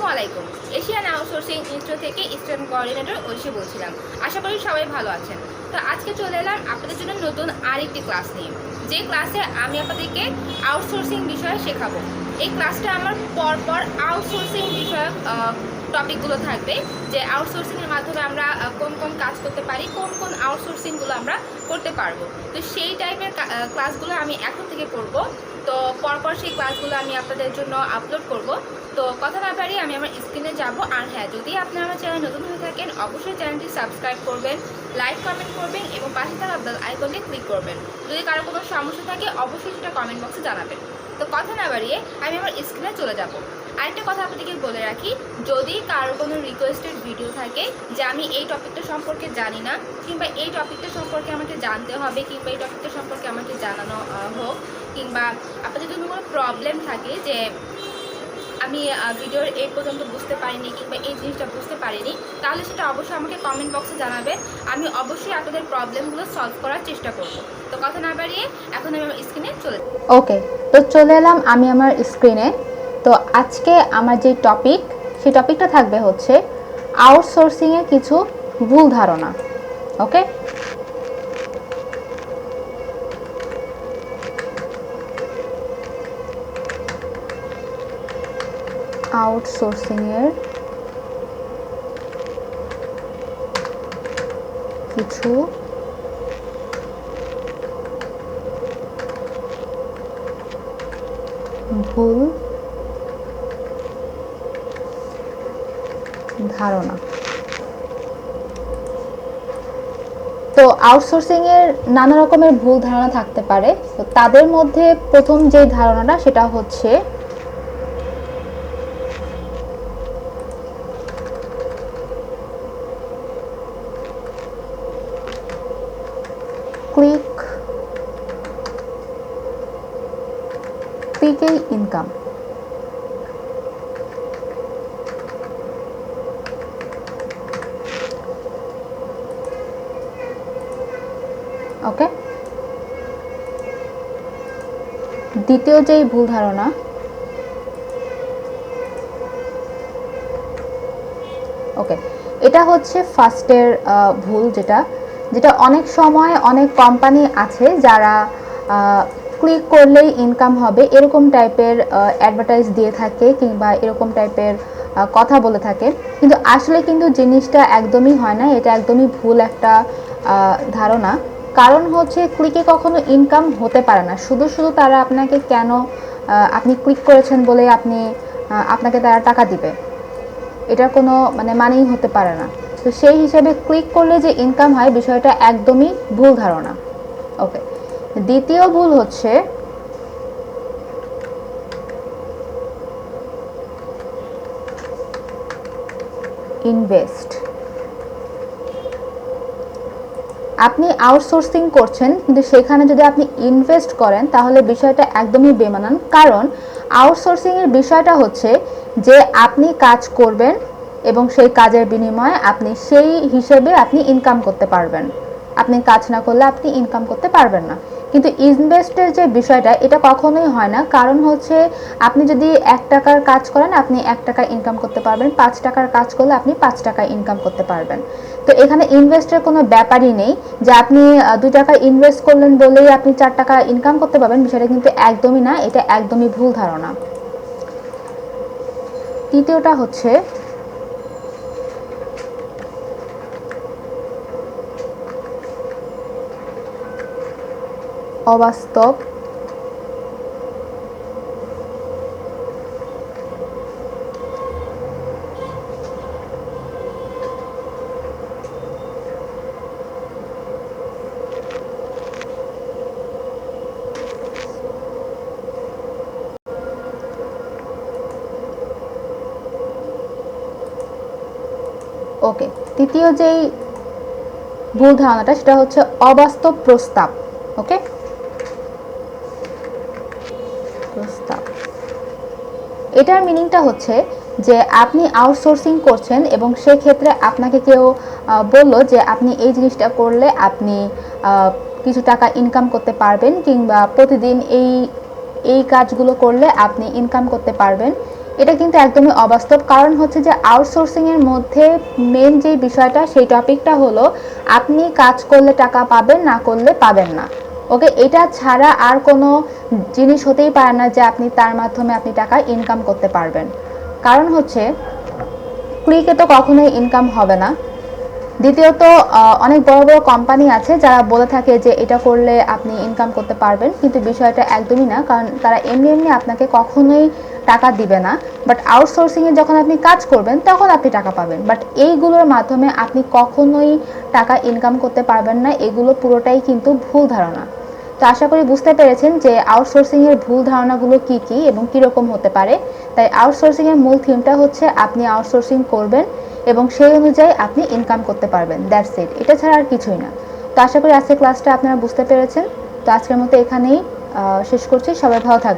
আসসালামু আলাইকুম। Asian outsourcing institute থেকে স্টুডেন্ট কোঅর্ডিনেটর ঐশী বলছিলাম। আশা করি সবাই ভালো আছেন। তো আজকে চলে এলাম আপনাদের জন্য নতুন আরেকটি ক্লাস নিয়ে। যে ক্লাসে আমি আপনাদেরকে আউটসোর্সিং বিষয়ে শেখাবো। এই ক্লাসটা আমার পরপর আউটসোর্সিং বিষয়ক টপিকগুলো থাকবে। যে আউটসোর্সিংয়ের মাধ্যমে আমরা কোন কোন কাজ করতে পারি, কোন কোন আউটসোর্সিংগুলো আমরা করতে পারব। তো সেই টাইপের ক্লাসগুলো আমি এখন থেকে করব। তো পরপর সেই ক্লাসগুলো আমি আপনাদের জন্য আপলোড করব। তো কথা না বাড়িয়ে আমি আমার স্ক্রিনে যাব। আর হ্যাঁ যদি আপনি আমার চ্যানেল নতুন হয়ে থাকেন, অবশ্যই চ্যানেলটি সাবস্ক্রাইব করবেন লাইক কমেন্ট করবেন এবং পাশে থাকা বেল আইকনটি ক্লিক করবেন। যদি কারও কোনো সমস্যা থাকে, অবশ্যই সেটা কমেন্ট বক্সে জানাবেন। তো কথা না বাড়িয়ে আমি আমার স্ক্রিনে চলে যাব। আরেকটা কথা আপনাদেরকে বলে রাখি, যদি কারও কোনো রিকোয়েস্টেড ভিডিও থাকে যে আমি এই টপিকটা সম্পর্কে জানি না, কিংবা এই টপিকটা সম্পর্কে আমাকে জানতে হবে, কিংবা এই টপিকটা সম্পর্কে আমাকে জানানো হোক, কিংবা আপনাদের যদি কোনো প্রবলেম থাকে যে আমি ভিডিওর এই পর্যন্ত বুঝতে পারিনি, কিংবা এই জিনিসটা বুঝতে পারিনি, তাহলে সেটা অবশ্যই আমাকে কমেন্ট বক্সে জানাবেন। আমি অবশ্যই আপনাদের প্রবলেমগুলো সলভ করার চেষ্টা করব। তো কথা না বাড়িয়ে এখন আমি আমার স্ক্রিনে চলে ওকে তো চলে এলাম আমি আমার স্ক্রিনে তো আজকে আমার যে টপিক সেই টপিকটা থাকবে হচ্ছে আউটসোর্সিংয়ে কিছু ভুল ধারণা ওকে আউটসোর্সিংয়ের কিছু ভুল ধারণা। তো আউটসোর্সিং এর নানা রকমের ভুল ধারণা থাকতে পারে। তো তাদের মধ্যে প্রথম যে ধারণাটা সেটা হচ্ছে ক্লিক ক্লিকেই ইনকাম ওকে? দ্বিতীয় যেই ভুল ধারণা, ওকে, এটা হচ্ছে ফার্স্টের ভুল যেটা যেটা অনেক সময় অনেক কোম্পানি আছে যারা ক্লিক করলেই ইনকাম হবে, এরকম টাইপের অ্যাডভার্টাইজ দিয়ে থাকে কিংবা এরকম টাইপের কথা বলে থাকে। কিন্তু আসলে কিন্তু জিনিসটা একদমই হয় না, এটা একদমই ভুল একটা ধারণা। কারণ হচ্ছে ক্লিকে কখনো ইনকাম হতে পারে না। শুধু শুধু তারা আপনাকে কেন আপনি ক্লিক করেছেন বলে আপনি আপনাকে তারা টাকা দিবে। এটা কোনো মানে মানেই হতে পারে না। তো সেই হিসাবে ক্লিক করলে যে ইনকাম হয়, বিষয়টা একদমই ভুল ধারণা। ওকে দ্বিতীয় ভুল হচ্ছে ইনভেস্ট আপনি আউটসোর্সিং করছেন, কিন্তু সেখানে যদি আপনি ইনভেস্ট করেন, তাহলে বিষয়টা একদমই বেমানান। কারণ আউটসোর্সিংয়ের বিষয়টা হচ্ছে যে আপনি কাজ করবেন এবং সেই কাজের বিনিময়ে আপনি সেই হিসেবে আপনি ইনকাম করতে পারবেন। আপনি কাজ না করলে আপনি ইনকাম করতে পারবেন না। কিন্তু ইনভেস্টের যে বিষয়টা, এটা কখনোই হয় না। কারণ হচ্ছে, আপনি যদি এক টাকার কাজ করেন, আপনি এক টাকা ইনকাম করতে পারবেন। পাঁচ টাকার কাজ করলে আপনি পাঁচ টাকা ইনকাম করতে পারবেন। তো এখানে ইনভেস্টের কোনো ব্যাপারই নেই যে আপনি দুই টাকা ইনভেস্ট করলেন বলেই আপনি চার টাকা ইনকাম করতে পারবেন। বিষয়টা কিন্তু একদমই না, এটা একদমই ভুল ধারণা। তৃতীয়টা হচ্ছে অবাস্তব। ওকে তৃতীয় যেই ভুল ধারণাটা সেটা হচ্ছে অবাস্তব প্রস্তাব ওকে প্রস্তাব এটার মিনিংটা হচ্ছে যে আপনি আউটসোর্সিং করছেন এবং সেক্ষেত্রে আপনাকে কেউ বলল যে আপনি এই জিনিসটা করলে আপনি কিছু টাকা ইনকাম করতে পারবেন কিংবা প্রতিদিন এই এই কাজগুলো করলে আপনি ইনকাম করতে পারবেন। এটা কিন্তু একদমই অবাস্তব। কারণ হচ্ছে যে আউটসোর্সিংয়ের মধ্যে মেন যে বিষয়টা, সেই টপিকটা হলো আপনি কাজ করলে টাকা পাবেন, না করলে পাবেন না। ওকে, এটা ছাড়া আর কোনো জিনিস হতেই পারে না যে আপনি তার মাধ্যমে আপনি টাকা ইনকাম করতে পারবেন। কারণ হচ্ছে ক্লিকে তো কখনোই ইনকাম হবে না। দ্বিতীয়ত অনেক বড় বড় কোম্পানি আছে যারা বলে থাকে যে এটা করলে আপনি ইনকাম করতে পারবেন, কিন্তু বিষয়টা একদমই না, কারণ তারা এমনি এমনি আপনাকে কখনোই টাকা দিবে না। বাট আউটসোর্সিংয়ে যখন আপনি কাজ করবেন, তখন আপনি টাকা পাবেন। বাট এইগুলোর মাধ্যমে আপনি কখনোই টাকা ইনকাম করতে পারবেন না, এগুলো পুরোটাই কিন্তু ভুল ধারণা। তো আশা করি বুঝতে পেরেছেন যে আউটসোর্সিং এর ভুল ধারণাগুলো কি কি এবং কি রকম হতে পারে। তাই আউটসোর্সিং এর মূল থিমটা হচ্ছে আপনি আউটসোর্সিং করবেন এবং সেই অনুযায়ী আপনি ইনকাম করতে পারবেন। দ্যাটস ইট এটা ছাড়া আর কিছুই না। তো আশা করি আজকে ক্লাসটা আপনারা বুঝতে পেরেছেন। তো আজকের মতো এখানেই শেষ করছি। সবাই ভালো থাকবেন।